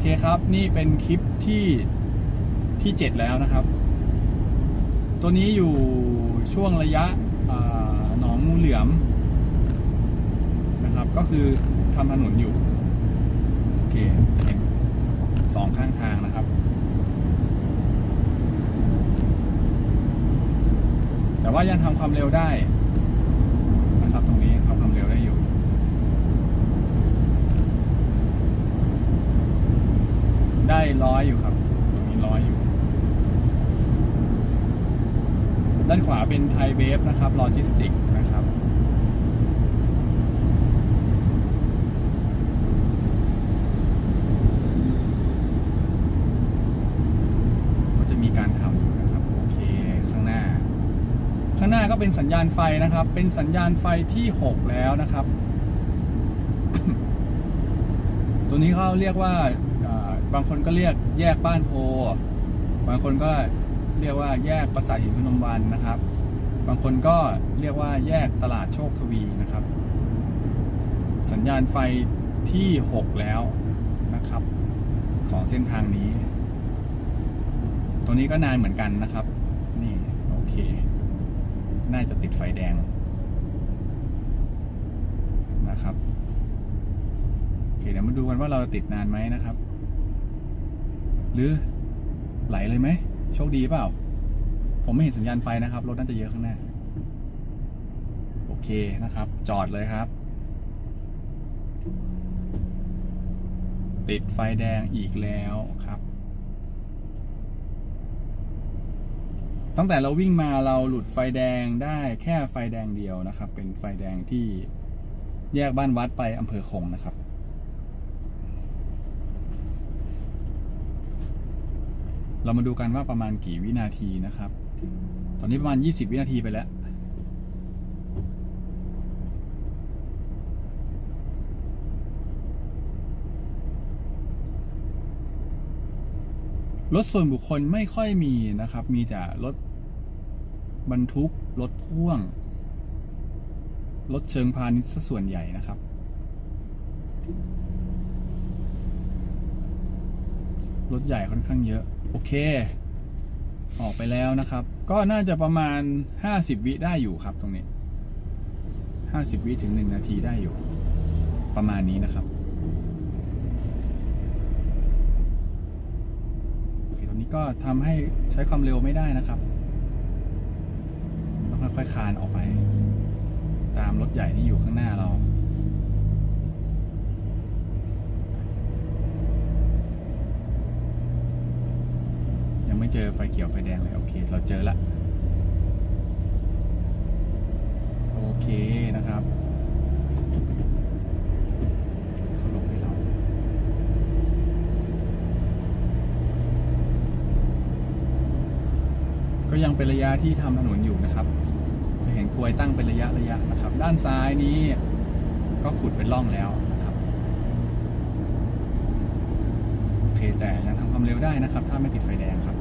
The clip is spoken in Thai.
เคครับ นี่เป็นคลิปที่ที่เจ็ดแล้วนะครับ ตัวนี้อยู่ช่วงระยะหนองงูเหลือมนะครับ ก็คือทำถนนอยู่ โอเคเห็นสองข้างทางนะครับ แต่ว่ายังทำความเร็วได้นะครับ ตรงนี้ทำความเร็วได้อยู่ ได้ ร้อยอยู่ครับ ตรงนี้ร้อยอยู่ ด้านขวาเป็นไทยเบฟนะครับโลจิสติกนะครับก็จะมีการทำนะครับโอเคข้างหน้าข้างหน้าก็เป็นสัญญาณไฟนะครับ เป็นสัญญาณไฟที่ 6 แล้วนะครับ ตัวนี้เขาเรียกว่าอ่า บางคนก็เรียกแยกบ้านโพ บางคนก็เรียกว่าแยกปราสาทหินพนมวันนะครับ บางคนก็เรียกว่าแยกตลาดโชคทวีนะครับ สัญญาณไฟที่ 6 แล้วนะครับ ของเส้นทางนี้ ตรงนี้ก็นานเหมือนกันนะครับ นี่โอเค น่าจะติดไฟแดงนะครับโอเคเดี๋ยวมาดูกันว่าเราติดนานไหมนะครับ หรือไหลเลยไหมโชคดีเปล่า ผมไม่เห็นสัญญาณไฟนะครับ รถน่าจะเยอะข้างหน้า โอเคนะครับ จอดเลยครับ ติดไฟแดงอีกแล้วครับ ตั้งแต่เราวิ่งมาเราหลุดไฟแดงได้แค่ไฟแดงเดียวนะครับ เป็นไฟแดงที่แยกบ้านวัดไปอำเภอคงนะครับ เรามาดูกันว่าประมาณกี่วินาทีนะครับ ตอนนี้ประมาณ 20 วินาทีไปแล้ว รถส่วนบุคคลไม่ค่อยมีนะครับ มีแต่รถบรรทุก รถพ่วง รถเชิงพาณิชย์ส่วนใหญ่นะครับ รถใหญ่ค่อนข้างเยอะ โอเค ออกไปแล้วนะครับ ก็น่าจะประมาณ 50 วิได้อยู่ครับตรงนี้ 50 วิถึง 1 นาทีได้อยู่ ประมาณนี้นะครับโอเคตรงนี้ก็ทำให้ใช้ความเร็วไม่ได้นะครับ ต้องค่อยๆคานออกไป ตามรถใหญ่ที่อยู่ข้างหน้าเรา ยังไม่ เจอไฟเขียวไฟแดงเลยโอเค เราเจอละโอเคนะครับเขาลงให้เราก็ยังเป็นระยะที่ทำถนนอยู่นะครับเห็นกลวยตั้งเป็นระยะระยะนะครับ ด้านซ้ายนี้ก็ขุดเป็นร่องแล้วนะครับโอเคแต่ยังทำความเร็วได้นะครับ ถ้าไม่ติดไฟแดงครับ